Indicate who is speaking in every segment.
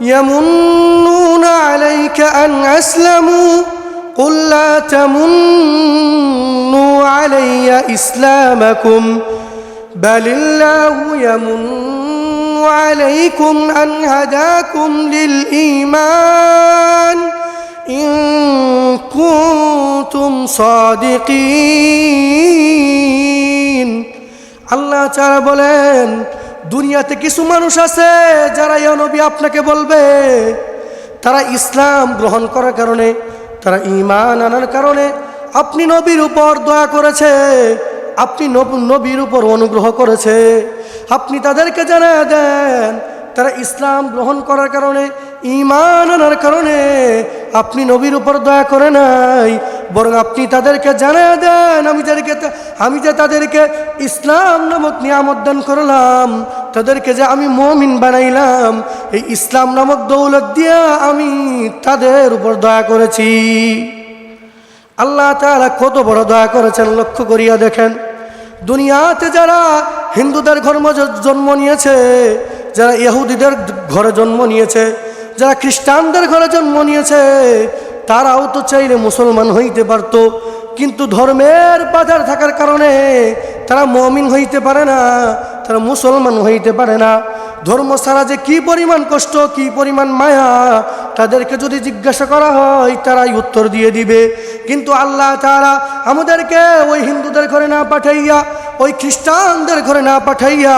Speaker 1: يمنون عليك أن أسلموا قل لا تمنوا علي إسلامكم بل الله يمن عليكم أن هداكم للإيمان إن كنتم صادقين আল্লাহ চারা বলেন দুনিয়াতে কিছু মানুষ আছে যারা নবী, আপনাকে বলবে, তারা ইসলাম গ্রহণ করার কারণে, তারা ইমান আনার কারণে, আপনি নবীর উপর দয়া করেছে, আপনি নব- নবীর উপর অনুগ্রহ করেছে। আপনি তাদেরকে জানা দেন, তারা ইসলাম গ্রহণ করার কারণে ইমান আনার কারণে, আপনি নবীর উপর দয়া করে নাই বরং আপনি তাদেরকে জানা দেন, আমি তাদেরকে আমি যে তাদেরকে ইসলাম নামক নিয়ামত দান করলাম, তাদেরকে যে আমি মমিন বানাইলাম, এই ইসলাম নামক দৌলত দিয়া আমি তাদের উপর দয়া করেছি। আল্লাহ তাআলা কত বড় দয়া করেছেন, লক্ষ্য করিয়া দেখেন। দুনিয়াতে যারা হিন্দুদের ঘর জন্ম নিয়েছে, যারা ইহুদিদের ঘরে জন্ম নিয়েছে, যারা খ্রিস্টানদের ঘরে জন্ম নিয়েছে তারাও তো চাইলে মুসলমান হইতে পারত, কিন্তু ধর্মের বাজার থাকার কারণে তারা মমিন হইতে পারে না, তারা মুসলমান হইতে পারে না। ধর্ম ছাড়া যে কি পরিমাণ কষ্ট, কি পরিমাণ মায়া, তাদেরকে যদি জিজ্ঞাসা করা হয়, তারাই উত্তর দিয়ে দিবে। কিন্তু আল্লাহ তারা আমাদেরকে ওই হিন্দুদের ঘরে না পাঠাইয়া ওই খ্রিস্টানদের ঘরে না পাঠাইয়া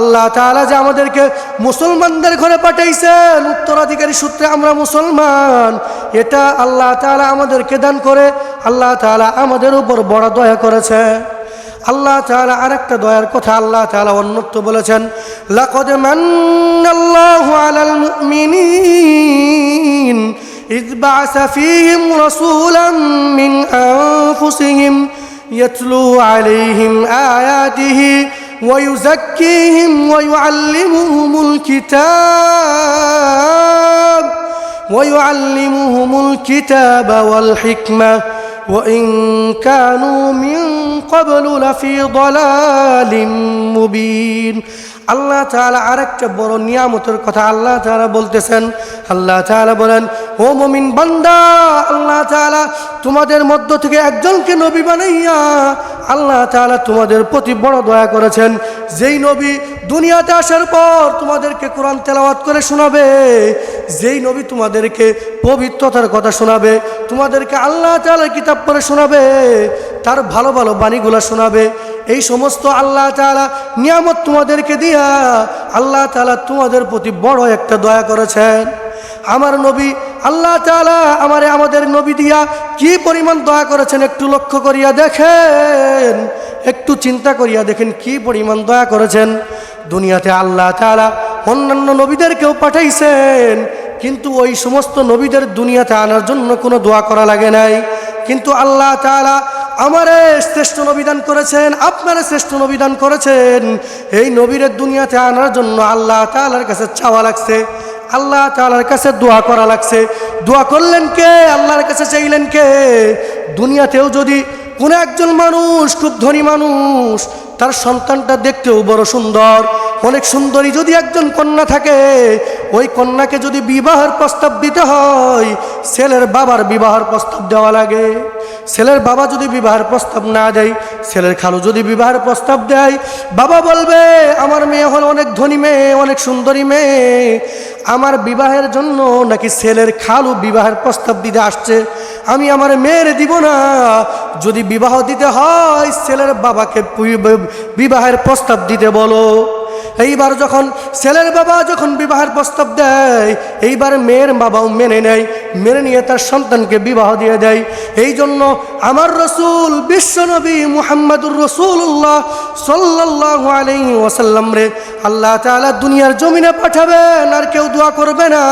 Speaker 1: আল্লাহ তাআলা যে আমাদেরকে মুসলমানদের ঘরে পাঠাইছেন উত্তরাধিকারী সূত্রে আমরা মুসলমান এটা আল্লাহ তাআলা আমাদেরকে দান করে আল্লাহ তাআলা আমাদের উপর বড় দয়া করেছে আল্লাহ তাআলা আরেকটা দয়ার কথা আল্লাহ তাআলা অন্যত্র বলেছেন লাকদ মান্নাল্লাহু আলাল মুমিনিন إذ بعث فيهم رسولا من أنفسهم يتلو عليهم آياته ويزكيهم ويعلمهم الكتاب ويعلمهم الكتاب والحكمة وإن كانوا من قبل لفي ضلال مبين আল্লাহ তাআলা আরেকটা বড় নিয়ামতের কথা আল্লাহ তাআলা বলতেছেন আল্লাহ তাআলা বলেন ও মুমিন বান্দা আল্লাহ তাআলা তোমাদের মধ্য থেকে একজনকে নবী বানাইয়া আল্লাহ তাআলা তোমাদের প্রতি বড় দয়া করেছেন যেই নবী দুনিয়াতে আসার পর তোমাদেরকে কোরআন তেলাওয়াত করে শোনাবে, যেই নবী তোমাদেরকে পবিত্রতার কথা শোনাবে, তোমাদেরকে আল্লাহ তাআলার কিতাব পড়ে শোনাবে, তার ভালো ভালো বাণীগুলো শোনাবে, এই সমস্ত আল্লাহ তাআলা নিয়ামত তোমাদেরকে দিয়া আল্লাহ তাআলা তোমাদের প্রতি বড় একটা দয়া করেছেন। আমার নবী আল্লাহ তাআলা আমারে আমাদের নবী দিয়া কি পরিমাণ দয়া করেছেন একটু লক্ষ্য করিয়া দেখেন, একটু চিন্তা করিয়া দেখেন কি পরিমাণ দয়া করেছেন। দুনিয়াতে আল্লাহ তাআলা অন্যান্য নবীদেরকেও পাঠাইছেন। কিন্তু ওই সমস্ত নবীদের দুনিয়াতে আনার জন্য কোনো দোয়া করা লাগে নাই। কিন্তু আল্লাহ তাআলা আমারে শ্রেষ্ঠ নবিদান করেছেন, আপনারা শ্রেষ্ঠ নবিদান করেছেন। এই নবীরের দুনিয়াতে আনার জন্য আল্লাহ তাআলার কাছে চাওয়া লাগছে, আল্লাহ তাআলার কাছে দোয়া করা লাগছে। দোয়া করলেন কে? আল্লাহর কাছে চাইলেন কে? দুনিয়াতেও যদি কোনো একজন মানুষ খুব ধনী মানুষ, তার সন্তানটা দেখতেও বড় সুন্দর। অনেক সুন্দরী যদি একজন কন্যা থাকে, ওই কন্যাকে যদি বিবাহের প্রস্তাব দিতে হয়, ছেলের বাবার বিবাহের প্রস্তাব দেওয়া লাগে। ছেলের বাবা যদি বিবাহের প্রস্তাব না দেয়, ছেলের খালু যদি বিবাহের প্রস্তাব দেয়, বাবা বলবে, আমার মেয়ে হল অনেক ধনী মেয়ে, অনেক সুন্দরী মেয়ে। আমার বিবাহের জন্য নাকি ছেলের খালু বিবাহের প্রস্তাব দিতে আসছে? আমি আমার মেয়ের দিব না। যদি বিবাহ দিতে হয়, ছেলের বাবাকে বিবাহের প্রস্তাব দিতে বলো। এইবার যখন ছেলের বাবা যখন বিবাহের প্রস্তাব দেয়, এইবার মেয়ের বাবাও মেনে নেয়। মেনে নিয়ে তার সন্তানকে বিবাহ দিয়ে দেয়। এই জন্য আমার রসুল বিশ্বনবী মুহাম্মদুর রসুল্লাহ সাল্লাহ আলাইহি ওয়াসাল্লাম রে, আল্লাহ তাআলা দুনিয়ার জমিনে পাঠাবেন, আর কেউ দোয়া করবে না,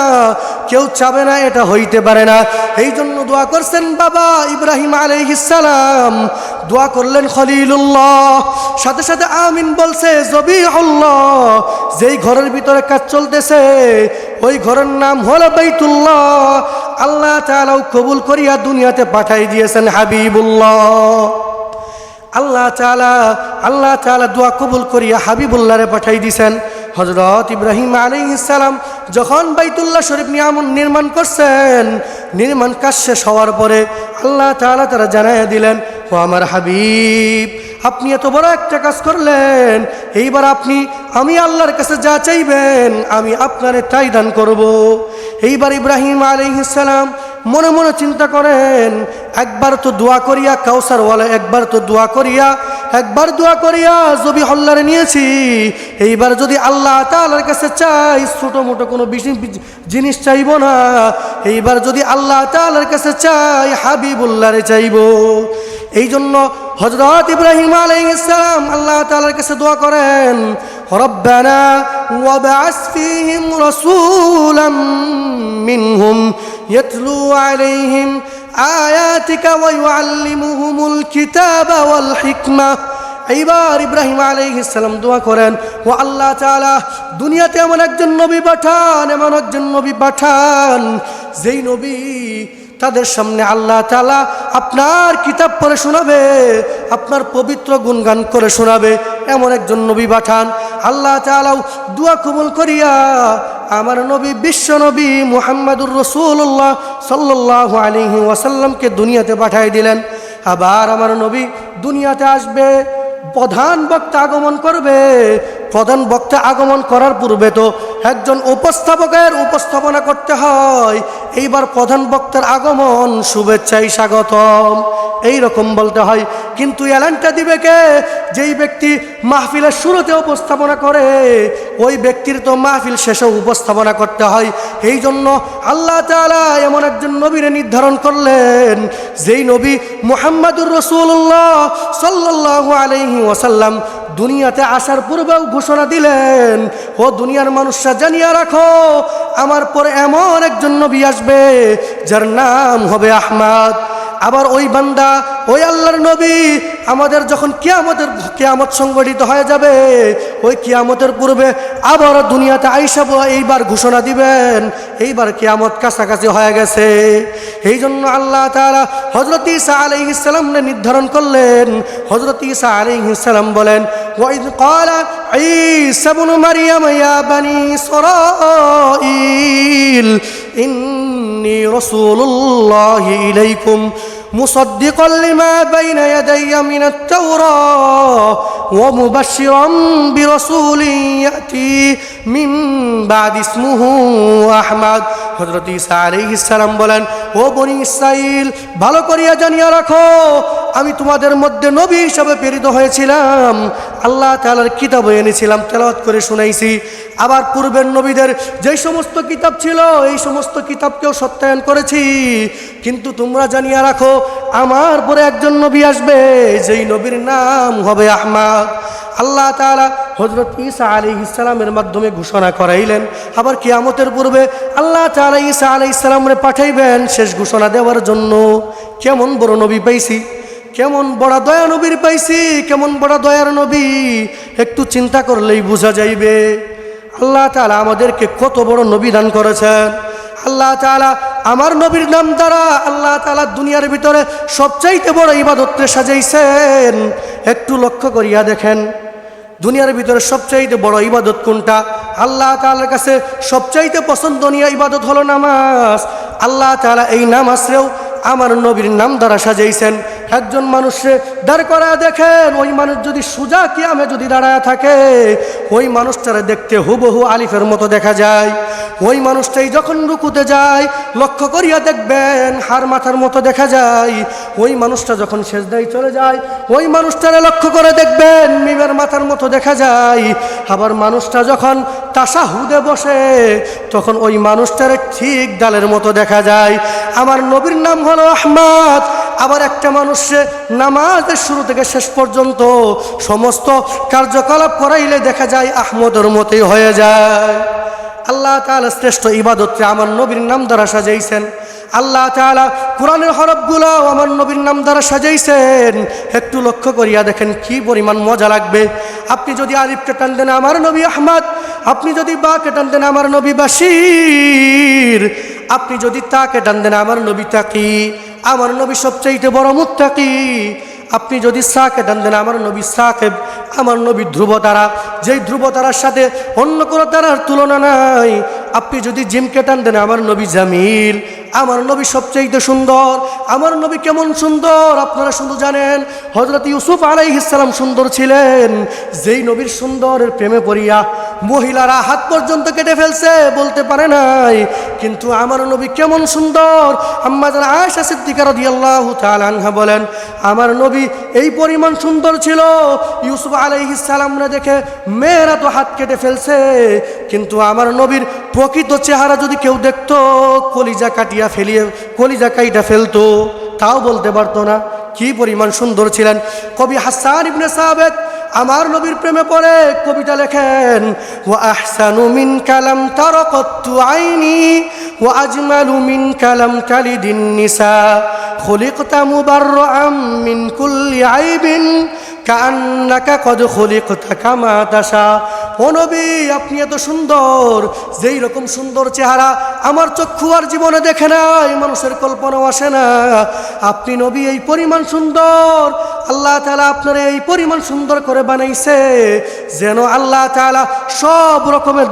Speaker 1: কেউ চাবে না, এটা হইতে পারে না। এই জন্য দোয়া করছেন বাবা ইব্রাহিম আলাইহিসসালাম দোয়া করলেন খলিলুল্লাহ। সাথে সাথে আমিন বলছে জবি আল্লাহ যেই ঘরের ভিতরে কাজ চলতেছে, ওই ঘরের নাম হলো বাইতুল্লাহ। আল্লাহ তাআলাও কবুল করিয়া দুনিয়াতে পাঠাই দিয়েছেন হাবিবুল্লাহ। আল্লাহ তাআলা আল্লাহ তাআলা দোয়া কবুল করিয়া হাবিবুল্লাহরে পাঠাই দিয়েছেন হজরত ইব্রাহিম আলী ইসালাম যখন বাইতুল্লাহ শরীফ নিয়ামন নির্মাণ করছেন, নির্মাণ কাজ শেষ হওয়ার পরে আল্লাহ তাআলা তারা জানাই দিলেন, ও আমার হাবিব আপনি এত বড় একটা কাজ করলেন, এইবার আপনি, আমি আল্লাহর কাছে যা চাইবেন, আমি আপনারে তাই দান করব। এইবার ইব্রাহিম আলাইহিসসালাম মনে মনে চিন্তা করেন, একবার তো দোয়া করিয়া কাউসার কাউসারওয়ালা একবার তো দোয়া করিয়া, একবার দোয়া করিয়া জবি হল্লারে নিয়েছি। এইবার যদি আল্লাহ তাআলার কাছে চাই ছোটো মোটো কোনো জিনিস চাইব না। এইবার যদি আল্লাহ তাআলার কাছে চাই, হাবিবুল্লাহরে চাইব। এই জন্য হজরত ইব্রাহিম আলাইহিসসালাম আল্লাহ তাআলার কাছে দোয়া করেন ربنا وابعث فيهم رسولا منهم يتلو عليهم آياتك ويعلمهم الكتاب والحكمة এইবার ইব্রাহিম আলাইহিসসালাম দোয়া করেন ও আল্লাহ তাআলা দুনিয়াতে এমন একজন নবী পাঠান এমন একজন নবী পাঠান যেই নবী তাদের সামনে আল্লাহ তালা আপনার কিতাব পড়ে শোনাবে, আপনার পবিত্র গুণগান করে শোনাবে। এমন একজন নবী পাঠান, আল্লাহ তালাও দুয়া কবুল করিয়া আমার নবী, বিশ্ব নবী মুহাম্মাদুর রসুল্লাহ সাল্লাহ আলিহি ওয়াসাল্লামকে দুনিয়াতে পাঠাই দিলেন। আবার আমার নবী দুনিয়াতে আসবে, প্রধান বক্তা আগমন করবে প্রধান বক্তা আগমন করার পূর্বে তো একজন উপস্থাপকের উপস্থাপনা করতে হয়। এইবার প্রধান বক্তার আগমন শুভেচ্ছাই স্বাগতম। এই রকম বলতে হয়। কিন্তু এলানটা দিবে কে? যেই ব্যক্তি মাহফিলের শুরুতে উপস্থাপনা করে, ওই ব্যক্তির তো মাহফিল শেষে উপস্থাপনা করতে হয়। এই জন্য আল্লাহ তাআলা এমন একজন নবীরে নির্ধারণ করলেন, যেই নবী মোহাম্মদুর রসুল্লাহ সাল্লাহ আলহি ওয়াসাল্লাম দুনিয়াতে আসার পূর্বেও ঘোষণা দিলেন, ও দুনিয়ার মানুষরা জানিয়ে রাখো, আমার পরে এমন একজন নবী আসবে, যার নাম হবে আহমাদ। আবার ওই বান্দা ওই আল্লাহর নবী আমাদের যখন কেয়ামতের, কেয়ামত সংগঠিত হয়ে যাবে, ওই কেয়ামতের পূর্বে আবার দুনিয়াতে আইসা এইবার ঘোষণা দিবেন, এইবার কেয়ামত কাছাকাছি হয়ে গেছে। এই জন্য আল্লাহ তারা হজরত ঈসা আলাইহিস সালামকে নির্ধারণ করলেন। হজরত ঈসা আলাইহিস সালাম বলেন ইন্নী রাসূলুল্লাহি ইলাইকুম। مصدقا لما بين يدي من التوراة ومبشرا برسول يأتي من بعد اسمه أحمد হজরত ইসা আলাইহিস সালাম বলেন ও বনি ইসরাইল ভালো করিয়া জানিয়া রাখো আমি তোমাদের মধ্যে নবী হিসাবে প্রেরিত হয়েছিলাম। আল্লাহ তাআলার কিতাব এনেছিলাম, তেলাওয়াত করে শুনাইছি। আবার পূর্বের নবীদের যেই সমস্ত কিতাব ছিল, এই সমস্ত কিতাবকেও সত্যায়ন করেছি। কিন্তু তোমরা জানিয়া রাখো, আমার পরে একজন নবী আসবে, যেই নবীর নাম হবে আহমাদ। আল্লাহ তাআলা হজরত ঈসা আলী ইসলামের মাধ্যমে ঘোষণা করাইলেন। আবার কিয়ামতের পূর্বে আল্লাহ তাআলা ঈসা আলী ইসলামরে পাঠাইবেন শেষ ঘোষণা দেওয়ার জন্য। কেমন বড় নবী পাইছি? কেমন বড় দয়া নবীর পাইছি, কেমন বড় দয়ার নবী? একটু চিন্তা করলেই বোঝা যাইবে। আল্লাহ তালা আমাদেরকে কত বড় নবী দান করেছেন। আল্লাহ তালা আমার নবীর নাম দ্বারা আল্লাহ তাআলা দুনিয়ার ভিতরে সবচাইতে বড় ইবাদতকে সাজাইছেন। একটু লক্ষ্য করিয়া দেখেন, দুনিয়ার ভিতরে সবচাইতে বড় ইবাদত কোনটা? আল্লাহ তাআলার কাছে সবচাইতে পছন্দনীয় ইবাদত হলো নামাজ। আল্লাহ তালা এই নামাজরেও আমার নবীর নাম দ্বারা সাজাইছেন। একজন মানুষে দাঁড় করা দেখেন, ওই মানুষ যদি সুজা কিয়ামে যদি দাঁড়ায় থাকে, ওই মানুষটারে দেখতে হুবহু আলিফের মতো দেখা যায়। ওই মানুষটাই যখন রুকুতে যায়, লক্ষ্য করিয়া দেখবেন হার মাথার মতো দেখা যায়। ওই মানুষটা যখন শেষ সেজদাই চলে যায়, ওই মানুষটারে লক্ষ্য করে দেখবেন মিমের মাথার মতো দেখা যায়। আবার মানুষটা যখন তাসাহুদে বসে, তখন ওই মানুষটারে ঠিক ডালের মতো দেখা যায়। আমার নবীর নাম হলো আহমাদ আবার একটা মানুষে নামাজের শুরু থেকে শেষ পর্যন্ত সমস্ত কার্যকলাপ করাইলে দেখা যায় আহমদের মতোই হয়ে যায়। আল্লাহ তাআলা শ্রেষ্ঠ ইবাদতকে আমার নবীর নাম দ্বারা সাজাইছেন। আল্লাহ তাআলা কোরআনের হরফগুলো আমার নবীর নাম দ্বারা সাজাইছেন। একটু লক্ষ্য করিয়া দেখেন কি পরিমাণ মজা লাগবে। আপনি যদি আলিফকে টান দেন আমার নবী আহমদ, আপনি যদি বাকে টান দেন আমার নবী বাসির আপনি যদি তাকে টান দেন আমার নবী তাকি আমার নবী সবচাইতে বড় মুত্তাকি। আপনি যদি সাকে টান দেন, আমার নবী সাকেব আমার নবী ধ্রুব তারা যেই ধ্রুব তারার সাথে অন্য কোনো তারার তুলনা নাই। আপনি যদি জিমকে টান দেন, আমার নবী জামিল। আমার নবী সবচেয়ে সুন্দর, আমার নবী কেমন সুন্দর, আপনারা শুধু জানেন হজরত ইউসুফ আলাইহিসালাম সুন্দর ছিলেন, যেই নবীর সুন্দরের প্রেমে পড়িয়া মহিলারা হাত পর্যন্ত কেটে ফেলছে, বলতে পারে নাই, কিন্তু আমার নবী কেমন সুন্দর, আম্মা যারা আয়সা সিদ্দিকার আনহা বলেন, আমার নবী এই পরিমাণ সুন্দর ছিল, ইউসুফ আলাইহিসালামরা দেখে মেয়েরা তো হাত কেটে ফেলছে, কিন্তু আমার নবীর প্রকৃত চেহারা যদি কেউ দেখত, কলিজা কাটিয়া ফেলিয়ে কলিজা কাইটা ফেলতো, তাও বলতে পারতো না, কি পরিমাণ সুন্দর ছিলেন। কবি হাসান ইবনে সাবেদ আমার নবীর প্রেমে পড়ে কবিতা লেখেন ও আহসানু মিন কালাম তারকত্তু আইনি ও আজমালু মিন কালাম কালিদিন নিসা, খলিকতা মুবাররাম মিন কুল্লি আইবিন কান্নাকা কদ খলিকতা কামা দাসা ও নবী, আপনি এত সুন্দর, যেই রকম সুন্দর চেহারা আমার চক্ষু আর জীবনে দেখে নাই, মানুষের কল্পনাও আসে না। আপনি নবী, এই পরিমাণ সুন্দর, আল্লাহ তালা আপনার এই পরিমাণ সুন্দর করে বানাইছে, যেন আল্লাহ তালা সব রকমের